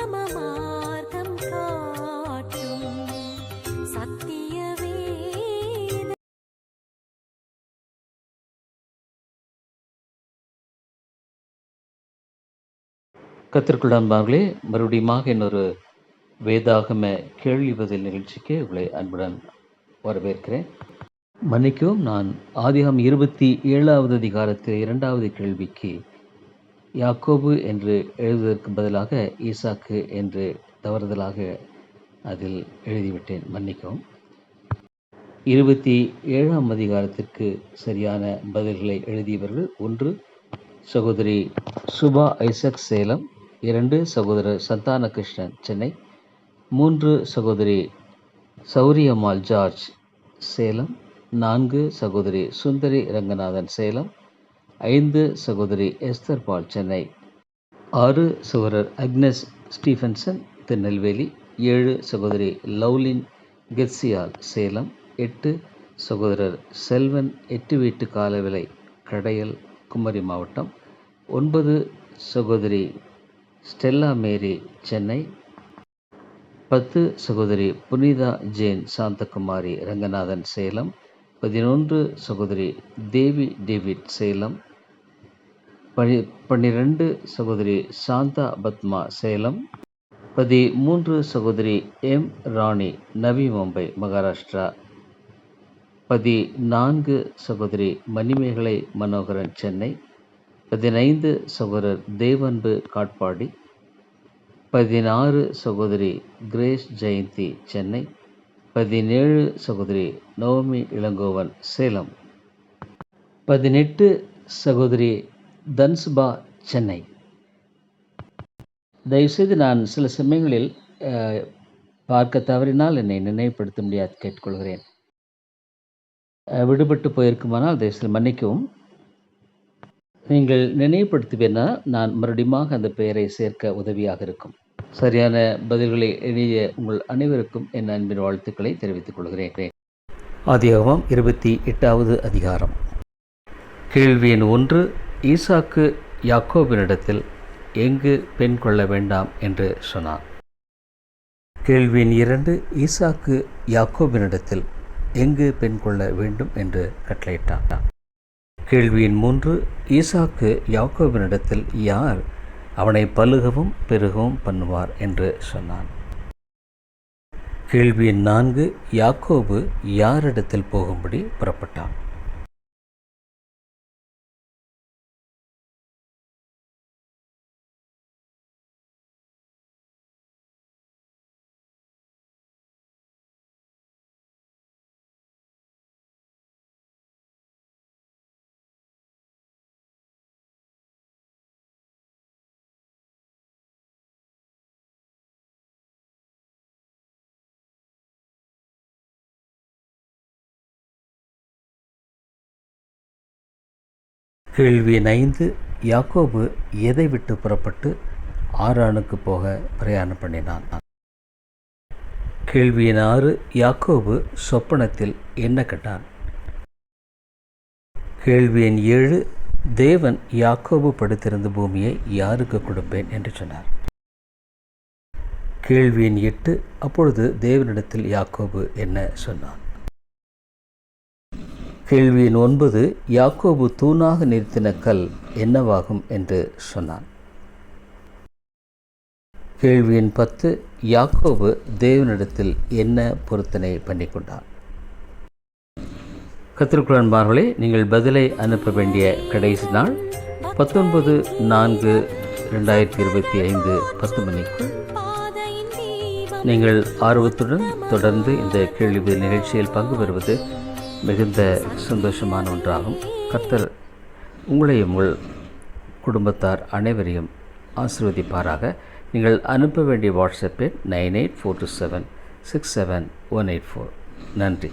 உத்தம மார்க்கம் காட்டும் சத்தியவே கத்திற்குள்ளான்பார்களே மறுபடியுமாக இன்னொரு வேதாகம கேள்வி பதில் நிகழ்ச்சிக்கு உங்களை அன்புடன் வரவேற்கிறேன். மன்னிக்கவும் நான் ஆதிகம் இருபத்தி ஏழாவது அதிகாரத்தில் இரண்டாவது கேள்விக்கு யாக்கோபு என்று எழுதுவதற்கு பதிலாக ஈசாக்கு என்று தவறுதலாக அதில் எழுதிவிட்டேன். மன்னிக்கவும். இருபத்தி ஏழாம் அதிகாரத்திற்கு சரியான பதில்களை எழுதியவர்கள் ஒன்று சகோதரி சுபா ஐசக் சேலம் இரண்டு சகோதரர் சந்தான கிருஷ்ணன் சென்னை மூன்று சகோதரி சௌரியம்மாள் ஜார்ஜ் சேலம் நான்கு சகோதரி சுந்தரி ரங்கநாதன் சேலம் ஐந்து சகோதரி எஸ்தர் பால் சென்னை. ஆறு சகோதரர் அக்னஸ் ஸ்டீஃபன்சன் திருநெல்வேலி. ஏழு சகோதரி லவ்லின் கெர்சியால் சேலம். எட்டு சகோதரர் செல்வன் எட்டு வீட்டு காலவிலை கடையல் குமரி மாவட்டம். ஒன்பது சகோதரி ஸ்டெல்லா மேரி சென்னை. பத்து சகோதரி புனிதா ஜேன் சாந்தகுமாரி ரங்கநாதன் சேலம். பதினொன்று சகோதரி தேவி டேவிட் சேலம். பனி பன்னிரெண்டு சகோதரி சாந்தா பத்மா சேலம் பதிமூன்று சகோதரி எம் ராணி நவி மும்பை மகாராஷ்டிரா பதினான்கு சகோதரி மணிமேகலை மனோகரன் சென்னை பதினைந்து சகோதரர் தேவன்பு காட்பாடி பதினாறு சகோதரி கிரேஸ் ஜெயந்தி சென்னை பதினேழு சகோதரி நவமி இளங்கோவன் சேலம். பதினெட்டு சகோதரி தன்சுபா சென்னை. தயவுசெய்து நான் சில சமயங்களில் பார்க்க தவறினால் என்னை நினைவுபடுத்த முடியாது கேட்டுக்கொள்கிறேன். விடுபட்டு போயிருக்குமானால் தயவுசெய்து மன்னிக்கவும். நீங்கள் நினைவுபடுத்துவேனா நான் மறுபடியும் அந்த பெயரை சேர்க்க உதவியாக இருக்கும். சரியான பதில்களை எழுதிய உங்கள் அனைவருக்கும் என் அன்பின் வாழ்த்துக்களை தெரிவித்துக் கொள்கிறேன். ஆதியாகமம் இருபத்தி எட்டாவது அதிகாரம். கேள்வி எண் ஒன்று ஈசாக்கு யாக்கோபினிடத்தில் எங்கு பெண் கொள்ள வேண்டாம் என்று சொன்னான். கேள்வி எண் இரண்டு ஈசாக்கு யாக்கோபினிடத்தில் எங்கு பெண் கொள்ள வேண்டும் என்று கட்டளையிட்டான். கேள்வி எண் மூன்று ஈசாக்கு யாக்கோபினிடத்தில் யார் அவனை பலுகவும் பெருகவும் பண்ணுவார் என்று சொன்னான். கேள்வி நான்கு யாக்கோபு யாரிடத்தில் போகும்படி புறப்பட்டான். கேள்வி ஐந்து யாக்கோபு எதை விட்டு புறப்பட்டு ஆரானுக்கு போக பிரயாணம் பண்ணினான்? கேள்வியின் ஆறு யாக்கோபு சொப்பனத்தில் என்ன கேட்டான்? கேள்வியின் ஏழு தேவன் யாக்கோபு படுத்திருந்த பூமியை யாருக்கு கொடுப்பேன் என்று சொன்னார். கேள்வியின் எட்டு அப்பொழுது தேவனிடத்தில் யாக்கோபு என்ன சொன்னான்? கேள்வி எண் ஒன்பது யாக்கோபு தூணாக நிறுத்தின கல் என்னவாகும் என்று சொன்னான். கேள்வி எண் பத்து யாக்கோபு தேவனிடத்தில் என்ன பொருத்தனை பண்ணிக்கொண்டான்? கத்திற்குழன்பார்களே நீங்கள் பதிலை அனுப்ப வேண்டிய கடைசி நாள் பத்தொன்பது நான்கு ரெண்டாயிரத்தி இருபத்தி ஐந்து பத்து மணிக்கு நீங்கள் ஆர்வத்துடன் தொடர்ந்து இந்த கேள்வி நிகழ்ச்சியில் பங்கு பெறுவது மிகுந்த சந்தோஷமான ஒன்றாகும். கர்த்தர் உங்களையும் உங்கள் குடும்பத்தார் அனைவரையும் ஆசீர்வதிப்பாராக. நீங்கள் அனுப்ப வேண்டிய வாட்ஸ்அப் எண் nine eight four two seven six seven one eight four. நன்றி.